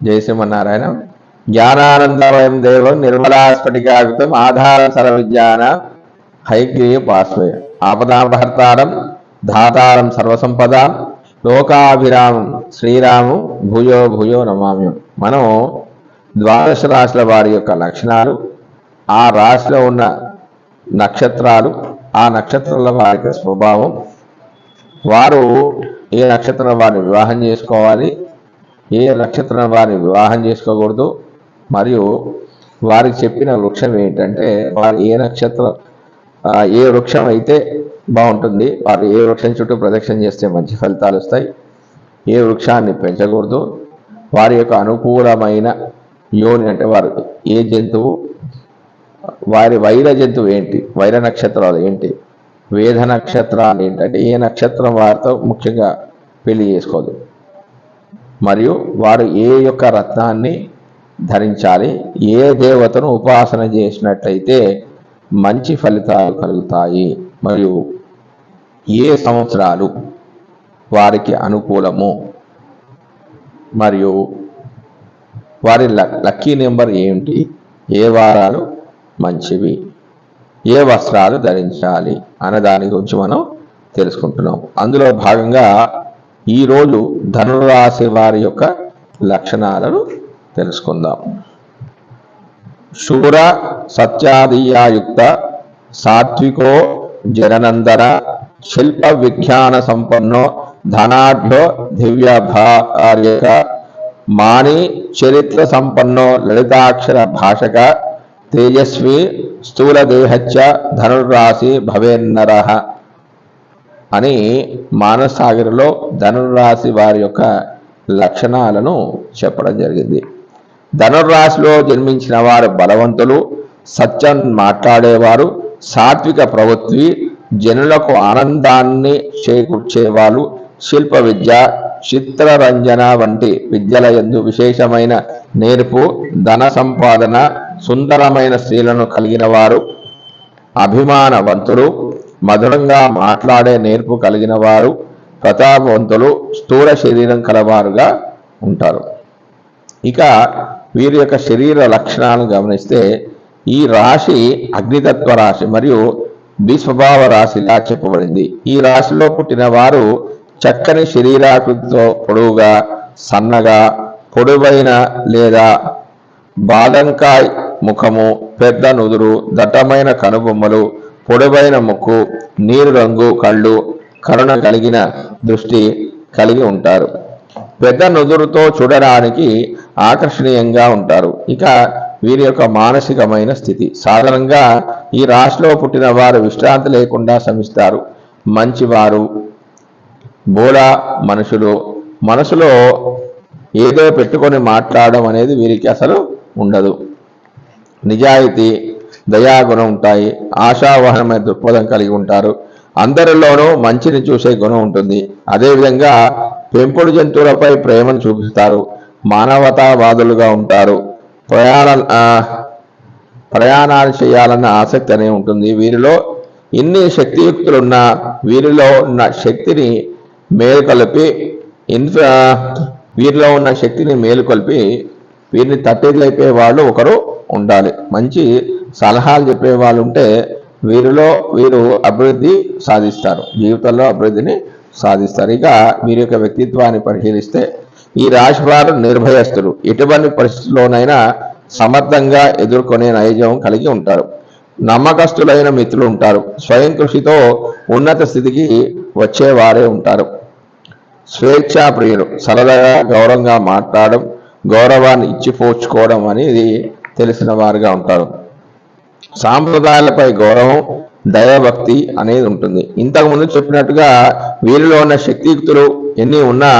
జయ శ్రీమన్నారాయణ జ్ఞానానందమయం దేవం నిర్మలాస్ఫటికాకృతం ఆధార సర విజ్ఞాన హైగ్రీయ పాశ్వయ ఆపదాపహర్తారం ధాతారం సర్వసంపద లోకాభిరామం శ్రీరాము భూయో భూయో నమామ్యం మనం ద్వాదశ రాశుల వారి యొక్క లక్షణాలు ఆ రాశిలో ఉన్న నక్షత్రాలు ఆ నక్షత్రంలో వారి యొక్క స్వభావం. వారు ఏ నక్షత్రం వారిని వివాహం చేసుకోవాలి ఏ నక్షత్రం వారిని వివాహం చేసుకోకూడదు మరియు వారికి చెప్పిన వృక్షం ఏంటంటే వారు ఏ నక్షత్రం ఏ వృక్షం అయితే బాగుంటుంది వారు ఏ వృక్షం చుట్టూ ప్రదక్షిణ చేస్తే మంచి ఫలితాలు వస్తాయి. ఏ వృక్షాన్ని పెంచకూడదు. వారి యొక్క అనుకూలమైన యోని అంటే వారు ఏ జంతువు వారి వైర జంతువు ఏంటి? వైర నక్షత్రాలు ఏంటి? వేద నక్షత్రాలు ఏంటంటే ఏ నక్షత్రం వారితో ముఖ్యంగా పెళ్ళి చేసుకోదు. మరియు వారు ఏ యొక్క రత్నాన్ని ధరించాలి ఏ దేవతను ఉపాసన చేసినట్లయితే మంచి ఫలితాలు కలుగుతాయి. మరియు ఏ సంవత్సరాలు వారికి అనుకూలము? మరియు వారి లక్- లక్కీ నెంబర్ ఏమిటి ఏ వారాలు మంచివి. ఏ వస్త్రాలు ధరించాలి అనే దాని గురించి మనం తెలుసుకుంటున్నాం. అందులో భాగంగా ఈరోజు ధనురాశి వారి యొక్క లక్షణాలను తెలుసుకుందాం. శూర సత్యాదియాయుక్త సాత్వికో జననందన శిల్ప విజ్ఞాన సంపన్నో ధనాఢ్యో దివ్య భార్యక మాణి చరిత్ర సంపన్నో లలితాక్షర భాషక తేజస్వి స్థూల దేహచ్చ ధనుర్రాశి భవేన్నర అని మానసాగర్లో ధనుర్రాశి వారి యొక్క లక్షణాలను చెప్పడం జరిగింది. ధనుర్రాశిలో జన్మించిన వారు బలవంతులు సత్యం మాట్లాడేవారు సాత్విక ప్రవృత్తి జనులకు ఆనందాన్ని చేకూర్చేవారు శిల్ప విద్య చిత్రరంజన వంటి విద్యల యందు విశేషమైన నేర్పు ధన సంపాదన సుందరమైన స్త్రీలను కలిగిన వారు అభిమానవంతులు మధురంగా మాట్లాడే నేర్పు కలిగిన వారు ప్రతాపవంతులు స్థూల శరీరం కలవారుగా ఉంటారు. ఇక వీరి యొక్క శరీర లక్షణాలను గమనిస్తే ఈ రాశి అగ్నితత్వ రాశి మరియు ద్విస్వభావ రాశిగా చెప్పబడింది. ఈ రాశిలో పుట్టిన వారు చక్కని శరీరాకృతితో పొడవుగా సన్నగా పొడవైన లేదా బాదంకాయ్ ముఖము పెద్ద నుదురు దట్టమైన కనుబొమ్మలు పొడవైన ముక్కు నీరు రంగు కళ్ళు కరుణ కలిగిన దృష్టి కలిగి ఉంటారు. పెద్ద నుదురుతో చూడడానికి ఆకర్షణీయంగా ఉంటారు. ఇక వీరి యొక్క మానసికమైన స్థితి. సాధారణంగా ఈ రాశిలో పుట్టిన వారు విశ్రాంతి లేకుండా శ్రమిస్తారు మంచివారు బోళ మనుషులు. మనసులో ఏదో పెట్టుకొని మాట్లాడడం అనేది వీరికి అసలు ఉండదు. నిజాయితీ దయాగుణం ఉంటాయి. ఆశావహనమైన దృక్పథం కలిగి ఉంటారు. అందరిలోనూ మంచిని చూసే గుణం ఉంటుంది. అదేవిధంగా పెంపుడు జంతువులపై ప్రేమను చూపిస్తారు. మానవతావాదులుగా ఉంటారు. ప్రయాణ ప్రయాణాలు చేయాలన్న ఆసక్తి అనే ఉంటుంది. వీరిలో ఇన్ని శక్తియుక్తులున్నా వీరిలో ఉన్న శక్తిని మేలు కలిపి ఇన్ఫ వీరిలో ఉన్న శక్తిని మేలుకొల్పి వీరిని తట్టేదిలైపోయే వాళ్ళు ఒకరు ఉండాలి. మంచి సలహాలు చెప్పే వాళ్ళు ఉంటే వీరిలో వీరు అభివృద్ధి సాధిస్తారు. జీవితంలో అభివృద్ధిని సాధిస్తారు. ఇక వీరి యొక్క వ్యక్తిత్వాన్ని పరిశీలిస్తే ఈ రాశి వారు నిర్భయస్తులు. ఎటువంటి పరిస్థితుల్లోనైనా సమర్థంగా ఎదుర్కొనే నైజం కలిగి ఉంటారు. నమ్మకస్తులైన మిత్రులు ఉంటారు. స్వయం కృషితో ఉన్నత స్థితికి వచ్చేవారే ఉంటారు. స్వేచ్ఛా ప్రియులు సరదాగా గౌరవంగా మాట్లాడడం గౌరవాన్ని ఇచ్చిపోచుకోవడం అనేది తెలిసిన వారుగా ఉంటారు. సాంప్రదాయాలపై గౌరవం దయాభక్తి అనేది ఉంటుంది. ఇంతకుముందు చెప్పినట్టుగా వీరిలో ఉన్న శక్తియుక్తులు ఎన్ని ఉన్నా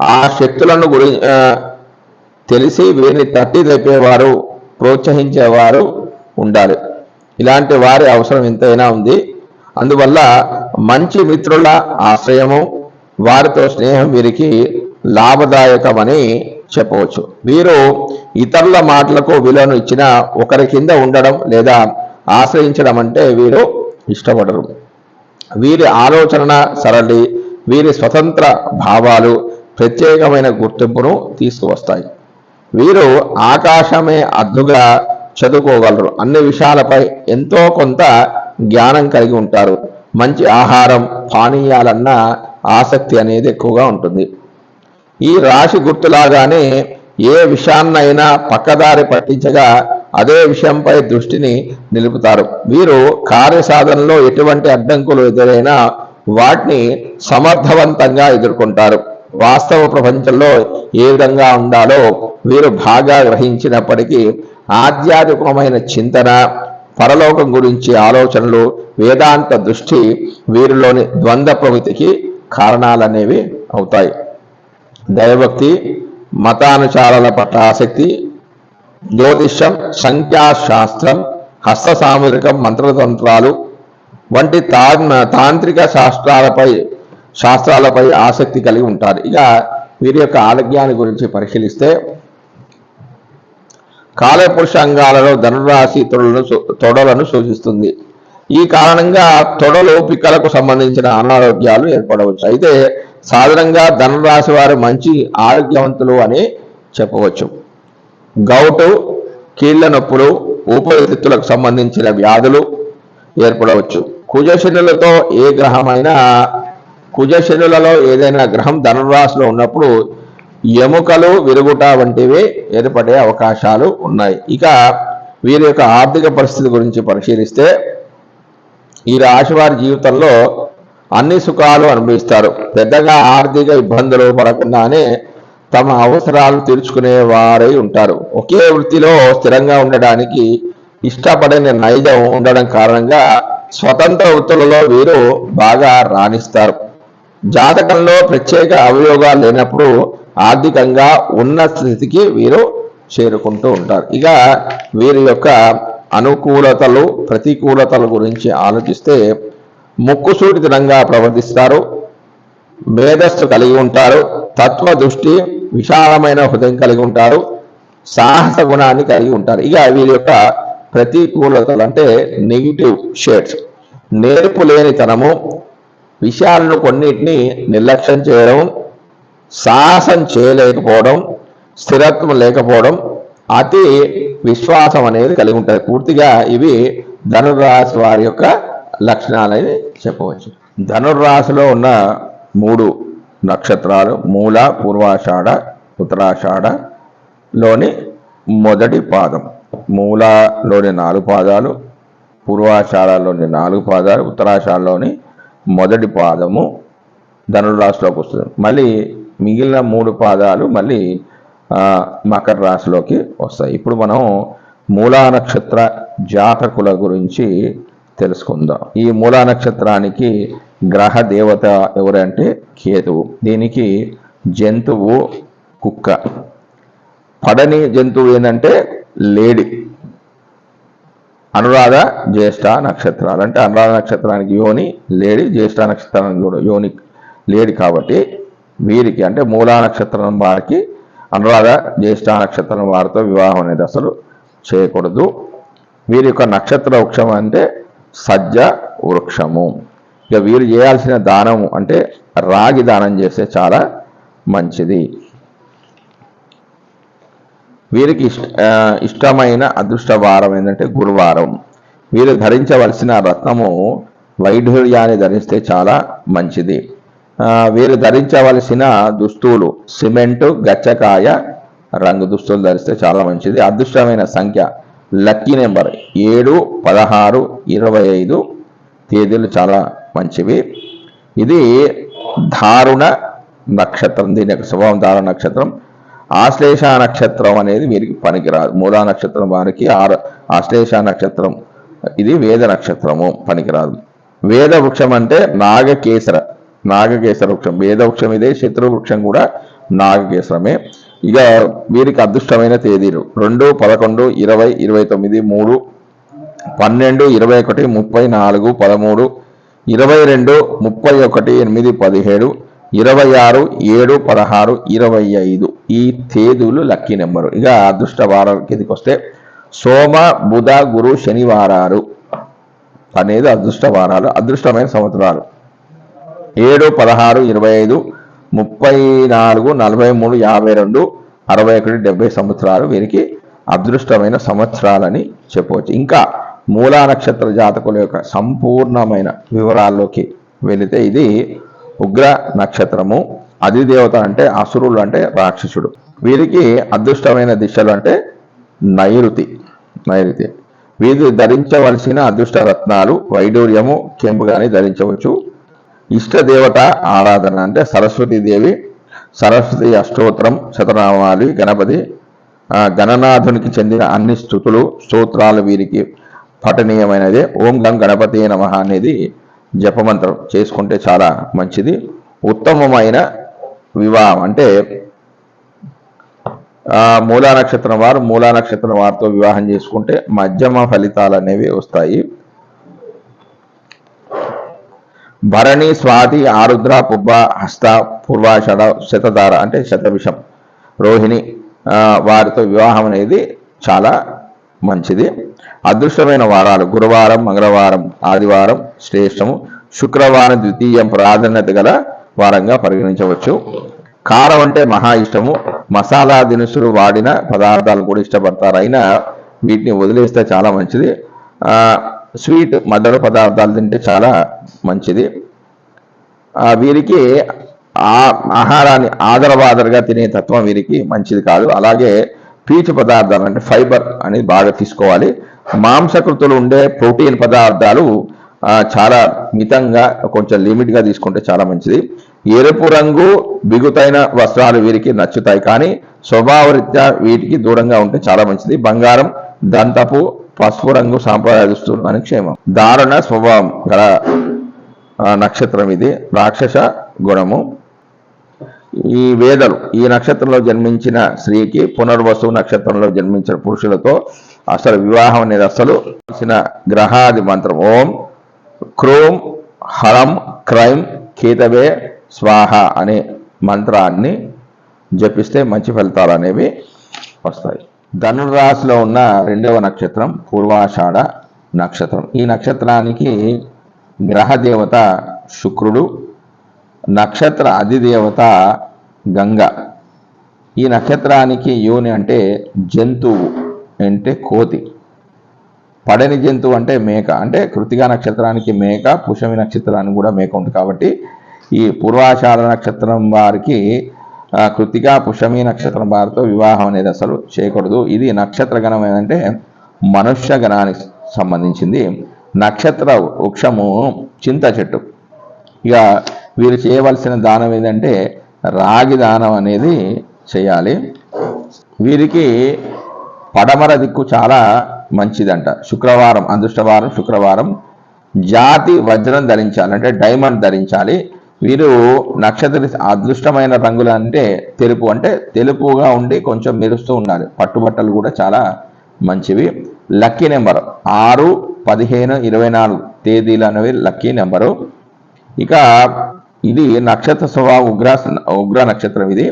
ఆ శక్తులను గురి తెలిసి వీరిని తట్టి తెప్పేవారు ప్రోత్సహించేవారు ఉండాలి. ఇలాంటి వారి అవసరం ఎంతైనా ఉంది. అందువల్ల మంచి మిత్రుల ఆశ్రయము వారితో స్నేహం వీరికి లాభదాయకమని చెప్పవచ్చు. వీరు ఇతరుల మాటలకు విలువను ఇచ్చిన ఒకరి కింద ఉండడం లేదా ఆశ్రయించడం అంటే వీరు ఇష్టపడరు. వీరి ఆలోచన సరళి వీరి స్వతంత్ర భావాలు ప్రత్యేకమైన గుర్తింపును తీసుకువస్తాయి. వీరు ఆకాశమే అద్దుగా చదువుకోగలరు. అన్ని విషయాలపై ఎంతో కొంత జ్ఞానం కలిగి ఉంటారు. మంచి ఆహారం పానీయాలన్న ఆసక్తి అనేది ఎక్కువగా ఉంటుంది. ఈ రాశి గుర్తులాగానే ఏ విషయాన్నైనా పక్కదారి పట్టించగా అదే విషయంపై దృష్టిని నిలుపుతారు. వీరు కార్యసాధనలో ఎటువంటి అడ్డంకులు ఎదురైనా వాటిని సమర్థవంతంగా ఎదుర్కొంటారు. వాస్తవ ప్రపంచంలో ఏ విధంగా ఉండాలో వీరు బాగా గ్రహించినప్పటికీ ఆధ్యాత్మికమైన చింతన పరలోకం గురించి ఆలోచనలు వేదాంత దృష్టి వీరిలోని ద్వంద్వ ప్రవృత్తికి కారణాలనేవి అవుతాయి. దైవభక్తి మతానుచారాల పట్ల ఆసక్తి జ్యోతిష్యం సంఖ్యాశాస్త్రం హస్త సాముద్రికం మంత్రతంత్రాలు వంటి తా- తాంత్రిక శాస్త్రాలపై శాస్త్రాలపై ఆసక్తి కలిగి ఉంటారు. ఇక వీరి యొక్క ఆరోగ్యాన్ని గురించి పరిశీలిస్తే కాలపురుషాంగాలలో ధనురాశి తొడలను తొడలను సూచిస్తుంది. ఈ కారణంగా తొడలు పిక్కలకు సంబంధించిన అనారోగ్యాలు ఏర్పడవచ్చు. అయితే సాధారణంగా ధనురాశి వారు మంచి ఆరోగ్యవంతులు అని చెప్పవచ్చు. గౌటు కీళ్ళ నొప్పులు ఊపిరితిత్తులకు సంబంధించిన వ్యాధులు ఏర్పడవచ్చు. కుజశనులతో ఏ గ్రహమైనా కుజశనులలో ఏదైనా గ్రహం ధనురాశిలో ఉన్నప్పుడు ఎముకలు విరుగుట వంటివి ఏర్పడే అవకాశాలు ఉన్నాయి. ఇక వీరి యొక్క ఆర్థిక పరిస్థితి గురించి పరిశీలిస్తే ఈ రాశి వారి జీవితంలో అన్ని సుఖాలు అనుభవిస్తారు. పెద్దగా ఆర్థిక ఇబ్బందులు పడకుండానే తమ అవసరాలు తీర్చుకునే వారై ఉంటారు. ఒకే వృత్తిలో స్థిరంగా ఉండడానికి ఇష్టపడని నైజం ఉండడం కారణంగా స్వతంత్ర వృత్తులలో వీరు బాగా రాణిస్తారు. జాతకంలో ప్రత్యేక అవయోగాలు లేనప్పుడు ఆర్థికంగా ఉన్న స్థితికి వీరు చేరుకుంటూ ఉంటారు. ఇక వీరి యొక్క అనుకూలతలు ప్రతికూలతల గురించి ఆలోచిస్తే ముక్కుసూటితనంగా ప్రవర్తిస్తారు. మేధస్సు కలిగి ఉంటారు. తత్వ దృష్టి విశాలమైన హృదయం కలిగి ఉంటారు. సాహస గుణాన్ని కలిగి ఉంటారు. ఇక వీరి యొక్క ప్రతికూలతలు అంటే నెగిటివ్ షేడ్స్ నేర్పు లేనితనము విషయాలను కొన్నిటిని నిర్లక్ష్యం చేయడం సాహసం చేయలేకపోవడం స్థిరత్వం లేకపోవడం అతి విశ్వాసం అనేది కలిగి ఉంటుంది. పూర్తిగా ఇవి ధనుర్రాశి వారి యొక్క లక్షణాలని చెప్పవచ్చు. ధనుర్రాశిలో ఉన్న మూడు నక్షత్రాలు మూల పూర్వాషాఢ ఉత్తరాషాఢలోని మొదటి పాదం. మూలలోని నాలుగు పాదాలు పూర్వాషాఢలోని నాలుగు పాదాలు ఉత్తరాషాఢలోని మొదటి పాదము ధనుర్రాశిలోకి వస్తుంది. మళ్ళీ మిగిలిన మూడు పాదాలు మళ్ళీ మకర రాశిలోకి వస్తాయి. ఇప్పుడు మనం మూలా నక్షత్ర జాతకుల గురించి తెలుసుకుందాం. ఈ మూలా నక్షత్రానికి గ్రహ దేవత ఎవరంటే కేతువు. దీనికి జంతువు కుక్క. పడని జంతువు ఏంటంటే లేడి. అనురాధ జ్యేష్ఠ నక్షత్రాలు. అంటే అనురాధ నక్షత్రానికి యోని లేడి జ్యేష్ఠ నక్షత్రానికి కూడా యోని లేడి కాబట్టి వీరికి అంటే మూలా నక్షత్రం వారికి అనురాధ జ్యేష్ఠ నక్షత్రం వారితో వివాహం అనేది అసలు చేయకూడదు. వీరి యొక్క నక్షత్ర వృక్షం అంటే సజ్జ వృక్షము. ఇక వీరు చేయాల్సిన దానము అంటే రాగి దానం చేస్తే చాలా మంచిది. వీరికి ఇష్ట ఇష్టమైన అదృష్ట వారం ఏంటంటే గురువారం. వీరు ధరించవలసిన రత్నము వైఢూర్యాన్ని ధరిస్తే చాలా మంచిది. వీరు ధరించవలసిన దుస్తులు సిమెంటు గచ్చకాయ రంగు దుస్తులు ధరిస్తే చాలా మంచిది. అదృష్టమైన సంఖ్య లక్కీ నెంబర్ ఏడు పదహారు ఇరవై ఐదు తేదీలు చాలా మంచివి. ఇది దారుణ నక్షత్రం దీని యొక్క స్వభావం దారుణ నక్షత్రం. ఆశ్లేష నక్షత్రం అనేది వీరికి పనికిరాదు. మూలా నక్షత్రం వారికి ఆర ఆశ్లేష నక్షత్రం ఇది వేద నక్షత్రము పనికిరాదు. వేద వృక్షం అంటే నాగకేసర. నాగకేసర వృక్షం. వేద ఇదే? శత్రువృక్షం కూడా నాగకేసరమే ఇక వీరికి అదృష్టమైన తేదీలు. రెండు పదకొండు ఇరవై ఇరవై తొమ్మిది మూడు పన్నెండు ఇరవై ఒకటి ముప్పై నాలుగు పదమూడు ఇరవై రెండు ముప్పై ఒకటి ఎనిమిది పదిహేడు ఇరవై ఆరు ఏడు పదహారు ఇరవై ఐదు. ఈ తేదీలు లక్కీ నెంబరు. ఇక అదృష్ట వారం వస్తే సోమ బుధ గురు శనివారాలు అనేది అదృష్ట వారాలు అదృష్టమైన సంవత్సరాలు. ఏడు పదహారు ఇరవై ఐదు ముప్పై నాలుగు నలభై మూడు యాభై రెండు అరవై ఒకటి డెబ్బై సంవత్సరాలు వీరికి అదృష్టమైన సంవత్సరాలని చెప్పవచ్చు. ఇంకా మూలా నక్షత్ర జాతకుల యొక్క సంపూర్ణమైన వివరాల్లోకి వెళితే ఇది ఉగ్ర నక్షత్రము. అధిదేవత అంటే అసురులు అంటే రాక్షసుడు. వీరికి అదృష్టమైన దిశలు అంటే నైరుతి నైరుతి. వీరు ధరించవలసిన అదృష్ట రత్నాలు వైడూర్యము కెంపు కానీ ధరించవచ్చు. ఇష్టదేవత ఆరాధన అంటే సరస్వతి దేవి సరస్వతి అష్టోత్తరం శతనామాలు గణపతి గణనాథునికి చెందిన అన్ని స్థుతులు స్తోత్రాలు వీరికి పఠనీయమైనది. ఓం గం గణపతి నమ అనేది జపమంత్రం. చేసుకుంటే చాలా మంచిది. ఉత్తమమైన వివాహం అంటే మూలా నక్షత్రం వారు మూలా నక్షత్రం వారితో వివాహం చేసుకుంటే మధ్యమ ఫలితాలు అనేవి వస్తాయి. భరణి స్వాతి ఆరుద్ర పుబ్బ హస్త పూర్వాషాఢ శతధార అంటే శతవిషం. రోహిణి వారితో వివాహం అనేది చాలా మంచిది. అదృష్టమైన వారాలు గురువారం మంగళవారం ఆదివారం శ్రేష్టము. శుక్రవారం ద్వితీయం ప్రాధాన్యత గల వారంగా పరిగణించవచ్చు. కారం అంటే మహా ఇష్టము. మసాలా దినుసులు వాడిన పదార్థాలు కూడా ఇష్టపడతారు. అయినా వీటిని వదిలేస్తే చాలా మంచిది. స్వీట్ మధుర పదార్థాలు తింటే చాలా మంచిది. వీరికి ఆ ఆహారాన్ని ఆదరవాదరగా తినే తత్వం వీరికి మంచిది కాదు. అలాగే పీచు పదార్థాలు అంటే ఫైబర్ అనేది బాగా తీసుకోవాలి. మాంసకృతులు ఉండే ప్రోటీన్ పదార్థాలు చాలా మితంగా కొంచెం లిమిట్గా తీసుకుంటే చాలా మంచిది. ఎరుపు రంగు బిగుతైన వస్త్రాలు వీరికి నచ్చుతాయి. కానీ స్వభావరీత్యా వీటికి దూరంగా ఉంటే చాలా మంచిది. బంగారం దంతపు పసుపు రంగు సాంప్రదాయ దుస్తులు అని క్షేమం. దారుణ స్వభావం గల నక్షత్రం ఇది. రాక్షస గుణము. ఈ వేదలు ఈ నక్షత్రంలో జన్మించిన స్త్రీకి పునర్వసు నక్షత్రంలో జన్మించిన పురుషులతో అసలు వివాహం అనేది అసలు గ్రహాది మంత్రం. ఓం క్రోం హరం క్రైం కేతవే స్వాహ అనే మంత్రాన్ని జపిస్తే మంచి ఫలితాలు అనేవి వస్తాయి. ధనురాశిలో ఉన్న రెండవ నక్షత్రం పూర్వాషాఢ నక్షత్రం. ఈ నక్షత్రానికి గ్రహదేవత శుక్రుడు నక్షత్ర అధిదేవత గంగ. ఈ నక్షత్రానికి యోని అంటే జంతువు అంటే కోతి. పడని జంతువు అంటే మేక. అంటే కృతిగా నక్షత్రానికి మేక పుషమి నక్షత్రానికి కూడా మేక ఉంటుంది కాబట్టి ఈ పూర్వాషాఢ నక్షత్రం వారికి కృతిగా పుషమి నక్షత్రం వారితో వివాహం అనేది అసలు చేయకూడదు. ఇది నక్షత్ర గణం ఏంటంటే మనుష్య గణానికి సంబంధించింది. నక్షత్ర వృక్షము చింత చెట్టు. ఇక వీరు చేయవలసిన దానం ఏంటంటే రాగి దానం అనేది చేయాలి. వీరికి పడమర దిక్కు చాలా మంచిదంట. శుక్రవారం అదృష్టవారం శుక్రవారం జాతి వజ్రం ధరించాలి అంటే డైమండ్ ధరించాలి. వీరు నక్షత్ర అదృష్టమైన రంగులు అంటే తెలుపు. అంటే తెలుపుగా ఉండి కొంచెం మెరుస్తూ ఉండాలి పట్టుబట్టలు కూడా చాలా మంచివి. లక్కీ నెంబర్ ఆరు పదిహేను ఇరవై నాలుగు తేదీలు అనేవి లక్కీ నెంబరు. ఇక ఇది నక్షత్ర స్వభావ ఉగ్ర ఉగ్ర నక్షత్రం ఇది.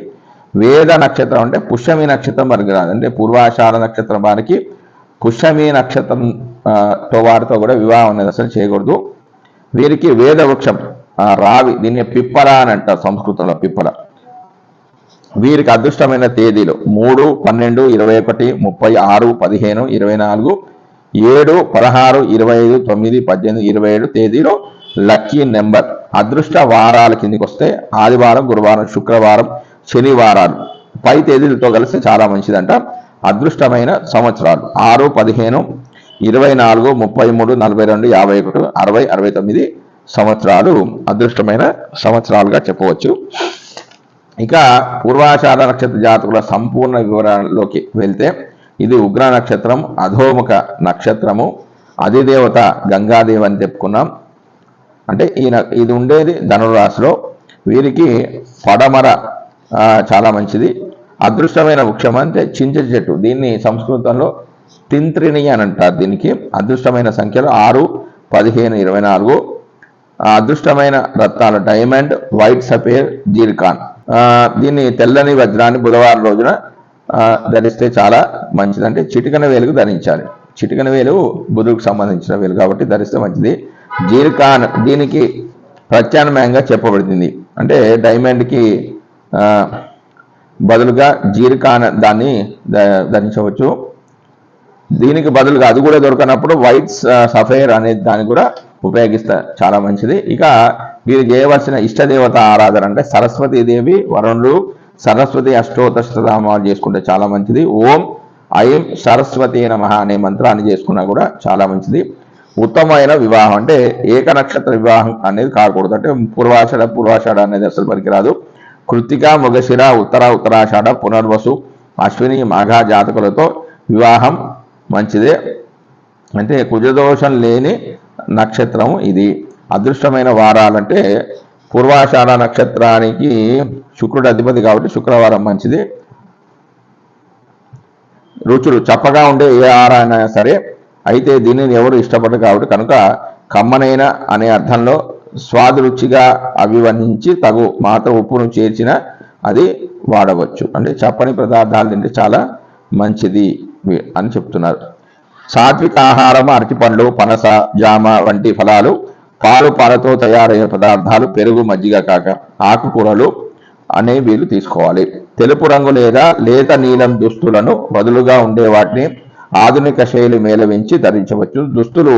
వేద నక్షత్రం అంటే పుష్యమి నక్షత్రం వారికి రాదు అంటే పూర్వాషాఢ నక్షత్రం వారికి పుష్యమి నక్షత్రం తో వారితో కూడా వివాహం అనేది అసలు చేయకూడదు. వీరికి వేద వృక్షం రావి దీన్ని పిప్పల అని అంటారు సంస్కృతంలో పిప్పల వీరికి అదృష్టమైన తేదీలు మూడు పన్నెండు ఇరవై ఒకటి ముప్పై ఆరు పదిహేను ఇరవై నాలుగు ఏడు పదహారు ఇరవై ఐదు తొమ్మిది పద్దెనిమిది ఇరవై ఏడు తేదీలో లక్కీ నెంబర్. అదృష్ట వారాల కిందకి వస్తే ఆదివారం గురువారం శుక్రవారం శనివారాలు. పై తేదీలతో కలిసి చాలా మంచిదంట. అదృష్టమైన సంవత్సరాలు ఆరు పదిహేను ఇరవై నాలుగు ముప్పై మూడు నలభై రెండు యాభై ఒకటి అరవై అరవై తొమ్మిది సంవత్సరాలు అదృష్టమైన సంవత్సరాలుగా చెప్పవచ్చు. ఇక పూర్వాషాఢ నక్షత్ర జాతకుల సంపూర్ణ వివరాల్లోకి వెళ్తే ఇది ఉగ్ర నక్షత్రం అధోముఖ నక్షత్రము అధిదేవత గంగాదేవి అని చెప్పుకున్నాం. అంటే ఈయన ఇది ఉండేది ధనురాశిలో. వీరికి పడమర చాలా మంచిది. అదృష్టమైన వృక్షం అంటే చింత చెట్టు. దీన్ని సంస్కృతంలో తింత్రిణి అని అంటారు దీనికి. అదృష్టమైన సంఖ్యలు ఆరు పదిహేను ఇరవై నాలుగు. అదృష్టమైన రత్నాలు. డైమండ్ వైట్ సఫేర్ జీర్కాన్ దీన్ని తెల్లని వజ్రాన్ని బుధవారం రోజున ధరిస్తే చాలా మంచిదంటే చిటికన వేలుకు ధరించాలి. చిటికన వేలు బుధుకు సంబంధించిన వేలు కాబట్టి ధరిస్తే మంచిది. జీర్కాన్ దీనికి ప్రత్యామ్నాయంగా చెప్పబడుతుంది అంటే డైమండ్కి బదులుగా జీర్కాన్ దాన్ని ధరించవచ్చు. దీనికి బదులుగా అది కూడా దొరకనప్పుడు వైట్ సఫైర్ అనేది దాన్ని కూడా ఉపయోగిస్తే చాలా మంచిది. ఇక మీరు చేయవలసిన ఇష్టదేవత ఆరాధన అంటే సరస్వతీదేవి వరుణుడు సరస్వతి అష్టోత్తరామాలు చేసుకుంటే చాలా మంచిది. ఓం ఐం సరస్వతి నమ అనే మంత్రాన్ని చేసుకున్నా కూడా చాలా మంచిది. ఉత్తమమైన వివాహం అంటే ఏక నక్షత్ర వివాహం అనేది కాకూడదు. అంటే పూర్వాషాఢ పూర్వాషాఢ అనేది అసలు పనికిరాదు. కృతిక మృగశిర ఉత్తర ఉత్తరాషాఢ పునర్వసు అశ్విని మాఘ జాతకులతో వివాహం మంచిదే. అంటే కుజదోషం లేని నక్షత్రం ఇది. అదృష్టమైన వారాలంటే పూర్వాషాఢ నక్షత్రానికి శుక్రుడు అధిపతి కాబట్టి శుక్రవారం మంచిది. రుచులు చప్పగా ఉండే ఏ ఆహారైనా సరే అయితే దీనిని ఎవరు ఇష్టపడరు కాబట్టి కనుక కమ్మనైన అనే అర్థంలో స్వాదు రుచిగా అభివర్ణించి తగు మాత్రం ఉప్పును చేర్చిన అది వాడవచ్చు. అంటే చప్పని పదార్థాలు తింటే చాలా మంచిది అని చెప్తున్నారు. సాత్విక ఆహారం అరటిపండ్లు పనస జామ వంటి ఫలాలు పాలు పాలతో తయారయ్యే పదార్థాలు పెరుగు మజ్జిగ కాక ఆకుకూరలు అనే వీళ్ళు తీసుకోవాలి. తెలుపు రంగు లేదా లేత నీలం దుస్తులను బదులుగా ఉండే వాటిని ఆధునిక శైలి మేలవించి ధరించవచ్చు. దుస్తులు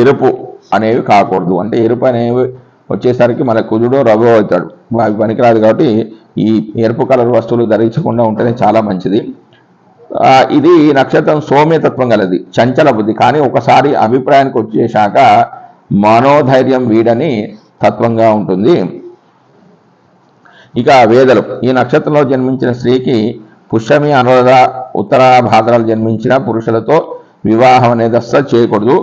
ఎరుపు అనేవి కాకూడదు. అంటే ఎరుపు అనేవి వచ్చేసరికి మన కుజుడు రఘు అవుతాడు. అవి పనికిరాదు కాబట్టి ఈ ఎరుపు కలర్ వస్తువులు ధరించకుండా ఉంటేనే చాలా మంచిది. ఇది నక్షత్రం సౌమ్యతత్వం గలది చంచల బుద్ధి. కానీ ఒకసారి అభిప్రాయానికి వచ్చేశాక మనోధైర్యం వీడని తత్వంగా ఉంటుంది. ఇక వేదలు. ఈ నక్షత్రంలో జన్మించిన స్త్రీకి పుష్యమి అనురాధ ఉత్తర భాద్రాలు జన్మించిన పురుషులతో వివాహం అనేది అస్సలు చేయకూడదు.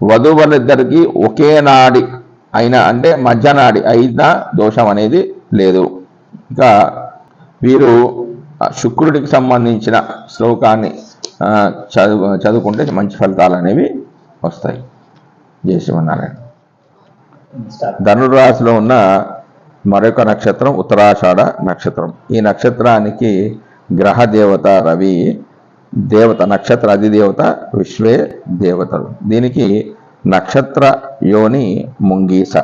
వధువులిద్దరికి ఒకే నాడి అయినా అంటే మధ్యనాడి అయినా దోషం అనేది లేదు. ఇంకా వీరు శుక్రుడికి సంబంధించిన శ్లోకాన్ని చదువు చదువుకుంటే మంచి ఫలితాలు అనేవి వస్తాయి. జయ శ్రీమన్నారాయణ. ధనురాశిలో ఉన్న మరొక నక్షత్రం ఉత్తరాషాఢ నక్షత్రం. ఈ నక్షత్రానికి గ్రహ దేవత రవి దేవత నక్షత్ర అధిదేవత విశ్వే దేవతలు. దీనికి నక్షత్ర యోని ముంగీస.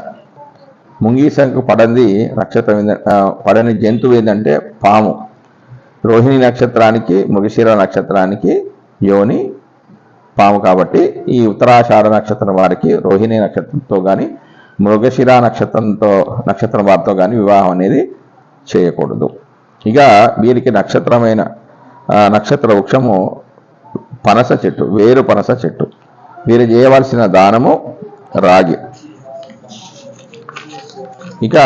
ముంగీసకు పడంది నక్షత్రం పడని జంతువు ఏంటంటే పాము. రోహిణి నక్షత్రానికి మృగశిర నక్షత్రానికి యోని పాము కాబట్టి ఈ ఉత్తరాషాఢ నక్షత్రం వారికి రోహిణి నక్షత్రంతో కానీ మృగశిర నక్షత్రంతో నక్షత్రం వారితో కానీ వివాహం అనేది చేయకూడదు. ఇక వీరికి నక్షత్రమైన నక్షత్ర వృక్షము పనస చెట్టు వేరు పనస చెట్టు. వీరు చేయవలసిన దానము రాగి. ఇక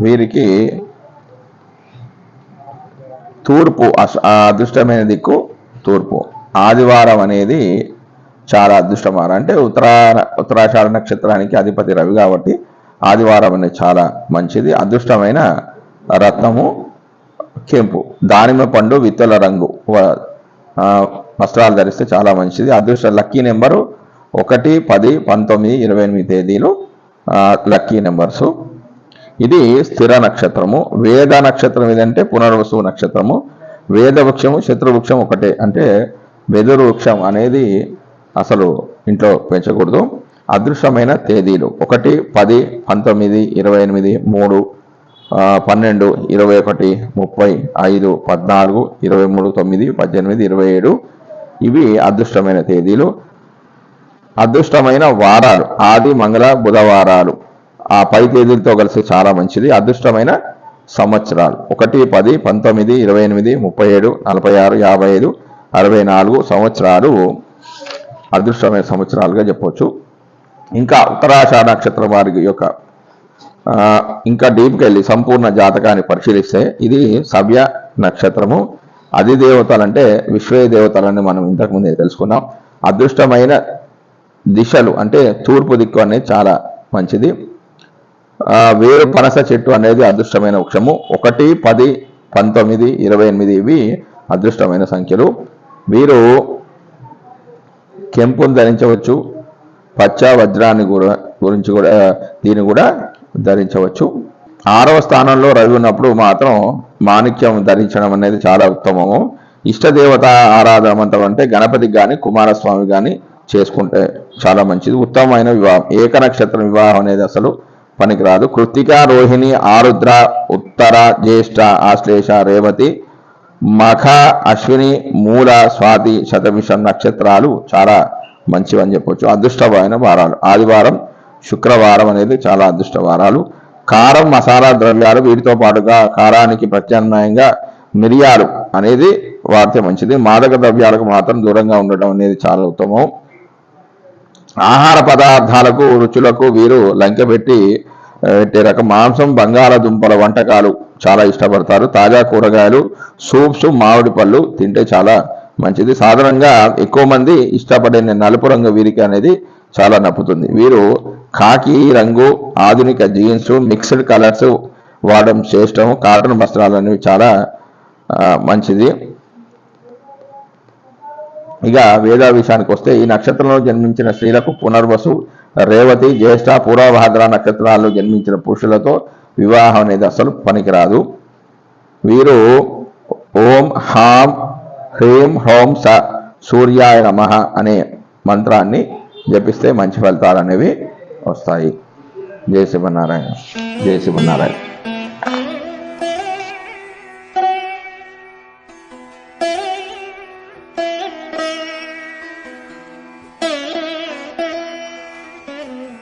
వీరికి తూర్పు ఆ అదృష్టమైన దిక్కు తూర్పు. ఆదివారం అనేది చాలా అదృష్టమానం అంటే ఉత్తరా ఉత్తరాషాఢ నక్షత్రానికి అధిపతి రవి కాబట్టి ఆదివారం అనేది చాలా మంచిది. అదృష్టమైన రత్నము కెంపు. దానిమ్మ పండు విత్తల రంగు. వస్త్రాలు ధరిస్తే చాలా మంచిది. అదృష్ట లక్కీ నెంబరు ఒకటి పది పంతొమ్మిది ఇరవై ఎనిమిది తేదీలు లక్కీ నెంబర్సు. ఇది స్థిర నక్షత్రము. వేద నక్షత్రం ఏదంటే పునర్వసు నక్షత్రము. వేద వృక్షము శత్రువృక్షం ఒకటే. అంటే వెదురు వృక్షం అనేది అసలు ఇంట్లో పెంచకూడదు. అదృష్టమైన తేదీలు. ఒకటి పది పంతొమ్మిది ఇరవై ఎనిమిది మూడు పన్నెండు ఇరవై ఒకటి ముప్పై ఐదు పద్నాలుగు ఇరవై మూడు తొమ్మిది పద్దెనిమిది ఇరవై ఏడు. ఇవి అదృష్టమైన తేదీలు. అదృష్టమైన వారాలు. ఆది మంగళ బుధవారాలు. ఆ పై తేదీలతో కలిసి చాలా మంచిది. అదృష్టమైన సంవత్సరాలు. ఒకటి పది పంతొమ్మిది ఇరవై ఎనిమిది ముప్పై ఏడు నలభై ఆరు యాభై ఐదు అరవై నాలుగు సంవత్సరాలు అదృష్టమైన సంవత్సరాలుగా చెప్పవచ్చు ఇంకా ఉత్తరాషాఢ నక్షత్రం వారి యొక్క ఇంకా డీప్కి వెళ్ళి సంపూర్ణ జాతకాన్ని పరిశీలిస్తే ఇది సవ్య నక్షత్రము. అది దేవతలంటే విశ్వే దేవతలని మనం ఇంతకుముందే తెలుసుకున్నాం. అదృష్టమైన దిశలు అంటే తూర్పు దిక్కు అనేది చాలా మంచిది. వేరు పనస చెట్టు అనేది అదృష్టమైన వృక్షము. ఒకటి పది పంతొమ్మిది ఇరవై ఎనిమిది ఇవి అదృష్టమైన సంఖ్యలు. వీరు కెంపును ధరించవచ్చు పచ్చ వజ్రాన్ని కూడా గురించి కూడా దీన్ని కూడా ధరించవచ్చు. ఆరవ స్థానంలో రవి ఉన్నప్పుడు మాత్రం మాణిక్యం ధరించడం అనేది చాలా ఉత్తమము. ఇష్టదేవత ఆరాధన మంత్రం అంటే గణపతికి కానీ కుమారస్వామి కానీ చేసుకుంటే చాలా మంచిది. ఉత్తమమైన వివాహం. ఏక నక్షత్రం వివాహం అనేది అసలు పనికిరాదు. కృతిక రోహిణి ఆరుద్ర ఉత్తర జ్యేష్ఠ ఆశ్లేష రేవతి మఖ అశ్విని మూల స్వాతి శతమిషం నక్షత్రాలు చాలా మంచివని చెప్పొచ్చు. అదృష్టమైన వారాలు. ఆదివారం శుక్రవారం అనేది చాలా అదృష్ట వారాలు కారం మసాలా ద్రవ్యాలు వీటితో పాటుగా కారానికి ప్రత్యామ్నాయంగా మిరియాలు అనేది వాడితే మంచిది. మాదక ద్రవ్యాలకు మాత్రం దూరంగా ఉండడం అనేది చాలా ఉత్తమం. ఆహార పదార్థాలకు రుచులకు వీరు లంక పెట్టి పెట్టే రకం మాంసం బంగాళదుంపల వంటకాలు చాలా ఇష్టపడతారు. తాజా కూరగాయలు సూప్స్ మామిడి పళ్ళు తింటే చాలా మంచిది. సాధారణంగా ఎక్కువ మంది ఇష్టపడే నలుపు రంగు వీరికి అనేది చాలా నప్పుతుంది. వీరు కాకి రంగు ఆధునిక జీన్స్ మిక్స్డ్ కలర్స్ వాడడం శ్రేష్టం కాటన్ వస్త్రాలు అనేవి చాలా మంచిది. ఇక వేద విషయానికి వస్తే ఈ నక్షత్రంలో జన్మించిన స్త్రీలకు పునర్వసు రేవతి జ్యేష్ఠ పూర్వభాద్ర నక్షత్రాల్లో జన్మించిన పురుషులతో వివాహం అనేది అసలు పనికిరాదు. వీరు ఓం హాం హ్రీం హోం స సూర్యాయ నమ అనే మంత్రాన్ని జపిస్తే మంచి ఫలితాలు అనేవి వస్తాయి. జయ శివనారాయణ జయ శివనారాయణ